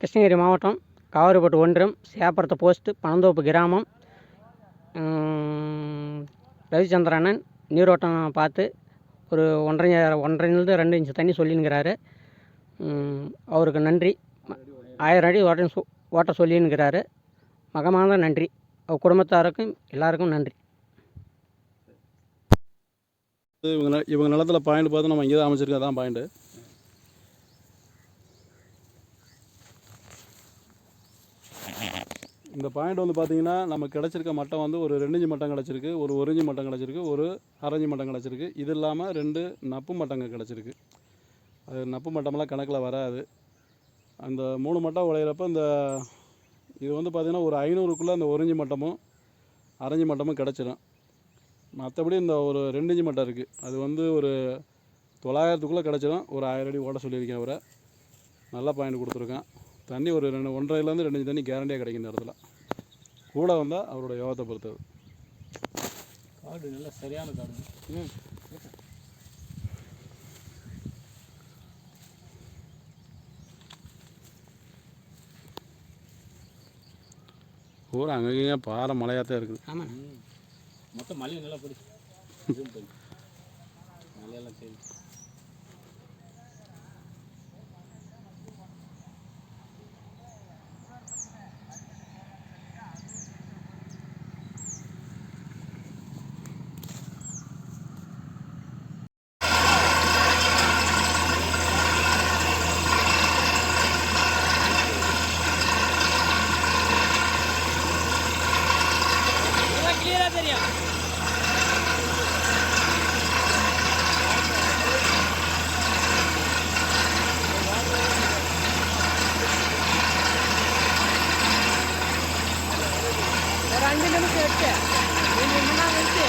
கிருஷ்ணகிரி மாவட்டம் காவேரிப்பட்டு ஒன்றியம் சேப்பரத்து போஸ்ட்டு பனந்தோப்பு கிராமம். ரவிச்சந்திரனன் நீரோட்டம் பார்த்து ஒரு ஒன்றரை ஒன்றரைலேருந்து ரெண்டு இன்ச்சு தண்ணி சொல்லினுக்கிறாரு அவருக்கு நன்றி. ஆயிரம் அடி ஓட்ட சொ ஓட்ட சொல்லினுக்கிறாரு மகமான நன்றி. அவர் குடும்பத்தாருக்கும் எல்லாருக்கும் நன்றி. இவங்க இவங்க நிலத்தில் பாயிண்ட் பார்த்து நம்ம இங்கே தான் அமைச்சிருக்கோம் தான் பாயிண்ட்டு இந்த பாயிண்ட் வந்து பார்த்தீங்கன்னா நம்ம கிடச்சிருக்க மட்டம் வந்து ஒரு ரெண்டு மட்டம் கிடச்சிருக்கு ஒரு ஒரு மட்டம் கிடச்சிருக்கு ஒரு அரைஞ்சு மட்டம் கிடச்சிருக்கு. இது இல்லாமல் ரெண்டு நப்பு மட்டங்கள் கிடச்சிருக்கு. அது நப்பு மட்டமெல்லாம் கணக்கில் வராது. அந்த மூணு மட்டம் உடையிறப்ப இந்த இது வந்து பார்த்திங்கன்னா ஒரு ஐநூறுக்குள்ளே அந்த ஒரிஞ்சு மட்டமும் அரைஞ்சு மட்டமும் கிடச்சிரும். மற்றபடி இந்த ஒரு ரெண்டு மட்டம் இருக்குது அது வந்து ஒரு தொள்ளாயிரத்துக்குள்ளே கிடச்சிடும் ஒரு ஆயிரம் அடி ஓட சொல்லியிருக்கேன் அவரை. நல்ல பாயிண்ட் கொடுத்துருக்கேன். தண்ணி ஒரு ரெண்டு ஒன்றரைலேருந்து ரெண்டு தண்ணி கேரண்டியாக கிடைக்கும் இந்த இடத்துல. கூட வந்தால் அவரோட யோகத்தை பொறுத்தது. காடு நல்ல சரியான காடு. ஊர் அங்கங்கே பாறை மலையாக தான் இருக்குது ஆமாம் மொத்தம் மலையை நல்லா பிடி ஜூம் பண்ணி மலையெல்லாம் சரி രണ്ടിനും കേട്ടേ നിന്നാ വെച്ചേ